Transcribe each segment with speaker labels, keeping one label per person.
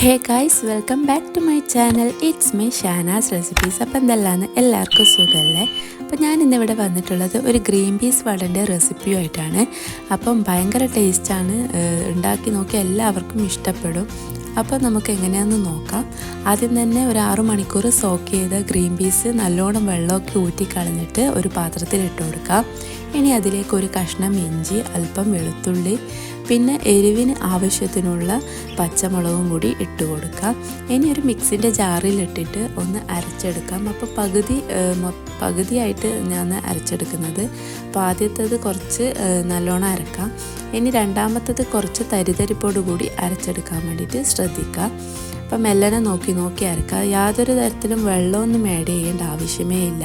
Speaker 1: Hey guys welcome back to my channel it's my Shanaz recipes appam എന്തെല്ലാന്ന് എല്ലാവർക്കും സുഖമല്ലേ അപ്പോൾ ഞാൻ ഇന്നിവിടെ വന്നിട്ടുള്ളത് ഒരു ഗ്രീൻ പീസ് വടന്റെ റെസിപ്പിയുമായിട്ടാണ്. അപ്പം ഭയങ്കര ടേസ്റ്റാണ്. ഉണ്ടാക്കി നോക്കി എല്ലാവർക്കും ഇഷ്ടപ്പെടും. അപ്പോൾ നമുക്ക് എങ്ങനെയാണെന്ന് നോക്കാം. ആദ്യം തന്നെ ഒരു ആറു മണിക്കൂർ സോക്ക് ചെയ്ത ഗ്രീൻ പീസ് നല്ലോണം വെള്ളമൊക്കെ ഊറ്റിക്കളഞ്ഞിട്ട് ഒരു പാത്രത്തിൽ ഇട്ട് കൊടുക്കാം. ഇനി അതിലേക്ക് ഒരു കഷ്ണം ഇഞ്ചി അല്പം വെളുത്തുള്ളി പിന്നെ എരിവിന് ആവശ്യത്തിനുള്ള പച്ചമുളകും കൂടി ഇട്ട് കൊടുക്കാം. ഇനി ഒരു മിക്സിന്റെ ജാറിലിട്ടിട്ട് ഒന്ന് അരച്ചെടുക്കാം. അപ്പോൾ പകുതി പകുതിയായിട്ട് ഞാൻ അരച്ചെടുക്കുന്നത്. അപ്പോൾ ആദ്യത്തേത് കുറച്ച് നല്ലോണം അരക്കാം. ഇനി രണ്ടാമത്തത് കുറച്ച് തരിതരിപ്പോട് കൂടി അരച്ചെടുക്കാൻ വേണ്ടിയിട്ട് ശ്രദ്ധിക്കാം. അപ്പം മെല്ലനെ നോക്കി നോക്കി അരക്കുക യാതൊരു തരത്തിലും വെള്ളമൊന്നും ആഡ് ചെയ്യേണ്ട ആവശ്യമേ ഇല്ല.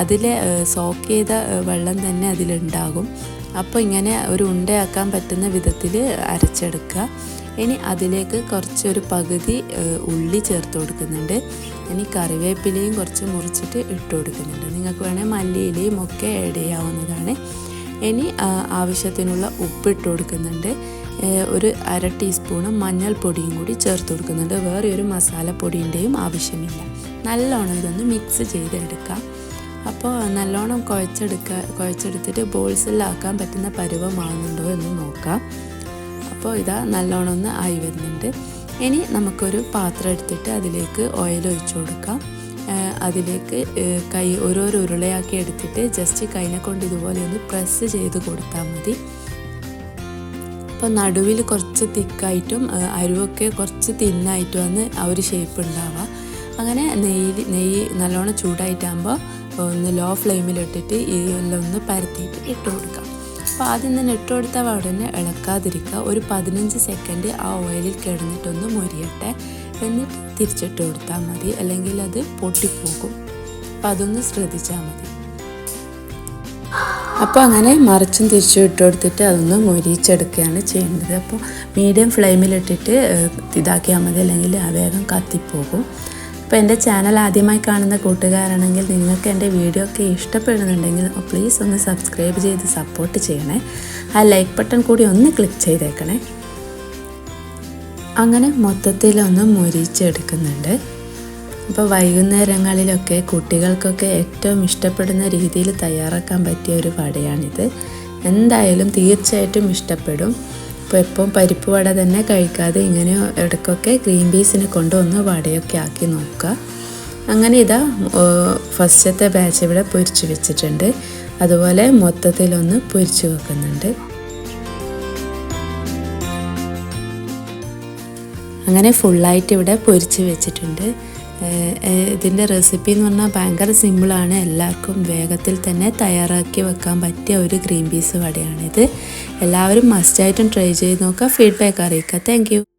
Speaker 1: അതിൽ സോക്ക് ചെയ്ത വെള്ളം തന്നെ അതിലുണ്ടാകും. അപ്പോൾ ഇങ്ങനെ ഒരു ഉണ്ടയാക്കാൻ പറ്റുന്ന വിധത്തിൽ അരച്ചെടുക്കുക. ഇനി അതിലേക്ക് കുറച്ചൊരു പകുതി ഉള്ളി ചേർത്ത് കൊടുക്കുന്നുണ്ട്. ഇനി കറിവേപ്പിലയും കുറച്ച് മുറിച്ചിട്ട് ഇട്ട് കൊടുക്കുന്നുണ്ട്. നിങ്ങൾക്ക് വേണേൽ മല്ലിയിലയും ഒക്കെ ആഡ് ചെയ്യാവുന്നതാണ്. ഇനി ആവശ്യത്തിനുള്ള ഉപ്പ് ഇട്ട് കൊടുക്കുന്നുണ്ട്. ഒരു അര ടീസ്പൂണ് മഞ്ഞൾപ്പൊടിയും കൂടി ചേർത്ത് കൊടുക്കുന്നുണ്ട്. വേറെ ഒരു മസാലപ്പൊടിന്റെയും ആവശ്യമില്ല. നല്ലോണം ഇതൊന്ന് മിക്സ് ചെയ്തെടുക്കാം. അപ്പോൾ നല്ലോണം കുഴച്ചെടുക്കുക കുഴച്ചെടുത്തിട്ട് ബോൾസിലാക്കാൻ പറ്റുന്ന പരുവമാകുന്നുണ്ടോ എന്ന് നോക്കാം. അപ്പോൾ ഇതാ നല്ലോണം ഒന്ന് ആയി വരുന്നുണ്ട്. ഇനി നമുക്കൊരു പാത്രം എടുത്തിട്ട് അതിലേക്ക് ഓയിൽ ഒഴിച്ചു കൊടുക്കാം. അതിലേക്ക് കൈ ഓരോരോ ഉരുളയാക്കി എടുത്തിട്ട് ജസ്റ്റ് കൈനെ കൊണ്ട് ഇതുപോലെ ഒന്ന് പ്രസ് ചെയ്ത് കൊടുത്താൽ മതി. അപ്പോൾ നടുവിൽ കുറച്ച് തിക്കായിട്ടും അരുവൊക്കെ കുറച്ച് തിന്നായിട്ടും വന്ന് ആ ഒരു ഷേപ്പ് ഉണ്ടാവുക. അങ്ങനെ നെയ്യ് നെയ്യ് നല്ലോണം ചൂടായിട്ടാകുമ്പോൾ ഒന്ന് ലോ ഫ്ലെയിമിലിട്ടിട്ട് ഈ എല്ലാം ഒന്ന് പരത്തിയിട്ട് ഇട്ട് കൊടുക്കാം. അപ്പോൾ ആദ്യം തന്നെ ഇട്ട് കൊടുത്ത ഉടനെ ഇളക്കാതിരിക്കുക. ഒരു പതിനഞ്ച് സെക്കൻഡ് ആ ഓയിലിൽ കിടന്നിട്ടൊന്ന് മൊരിയട്ടെ. എന്നിട്ട് തിരിച്ചിട്ട് കൊടുത്താൽ മതി. അല്ലെങ്കിൽ അത് പൊട്ടിപ്പോകും. അപ്പം അതൊന്ന് ശ്രദ്ധിച്ചാൽ മതി. അപ്പോൾ അങ്ങനെ മറിച്ചും തിരിച്ചും ഇട്ട് കൊടുത്തിട്ട് അതൊന്ന് മുരിച്ചെടുക്കുകയാണ് ചെയ്യേണ്ടത് അപ്പോൾ മീഡിയം ഫ്ലെയിമിലിട്ടിട്ട് ഇതാക്കിയാൽ മതി. അല്ലെങ്കിൽ വേഗം കത്തിപ്പോകും. അപ്പോൾ എന്റെ ചാനൽ ആദ്യമായി കാണുന്ന കൂട്ടുകാരാണെങ്കിൽ നിങ്ങൾക്ക് എന്റെ വീഡിയോ ഒക്കെ ഇഷ്ടപ്പെടുന്നുണ്ടെങ്കിൽ പ്ലീസ് ഒന്ന് സബ്സ്ക്രൈബ് ചെയ്ത് സപ്പോർട്ട് ചെയ്യണേ. ആ ലൈക്ക് ബട്ടൺ കൂടി ഒന്ന് ക്ലിക്ക് ചെയ്തേക്കണേ. അങ്ങനെ മൊത്തത്തിലൊന്ന് മുരിച്ചെടുക്കുന്നുണ്ട്. അപ്പോൾ വൈകുന്നേരങ്ങളിലൊക്കെ കുട്ടികൾക്കൊക്കെ ഏറ്റവും ഇഷ്ടപ്പെടുന്ന രീതിയിൽ തയ്യാറാക്കാൻ പറ്റിയ ഒരു വടയാണിത്. എന്തായാലും തീർച്ചയായിട്ടും ഇഷ്ടപ്പെടും. അപ്പോൾ എപ്പം പരിപ്പ് വട തന്നെ കഴിക്കാതെ ഇങ്ങനെ ഇടയ്ക്കൊക്കെ ഗ്രീൻ പീസിനെ കൊണ്ട് ഒന്ന് വടയൊക്കെ ആക്കി നോക്കുക. അങ്ങനെ ഇതാ ഫസ്റ്റത്തെ ബാച്ച് ഇവിടെ പൊരിച്ചു വെച്ചിട്ടുണ്ട്. അതുപോലെ മൊത്തത്തിലൊന്ന് പൊരിച്ചു വെക്കുന്നുണ്ട്. അങ്ങനെ ഫുള്ളായിട്ട് ഇവിടെ പൊരിച്ച് വെച്ചിട്ടുണ്ട്. ഇതിന്റെ റെസിപ്പി എന്ന് പറഞ്ഞാൽ ഭയങ്കര സിമ്പിളാണ്. എല്ലാവർക്കും വേഗത്തിൽ തന്നെ തയ്യാറാക്കി വെക്കാൻ പറ്റിയ ഒരു ഗ്രീൻ പീസ് വടയാണിത്. എല്ലാവരും മസ്റ്റായിട്ടും ട്രൈ ചെയ്ത് നോക്കുക. ഫീഡ്ബാക്ക് അറിയിക്കുക. താങ്ക്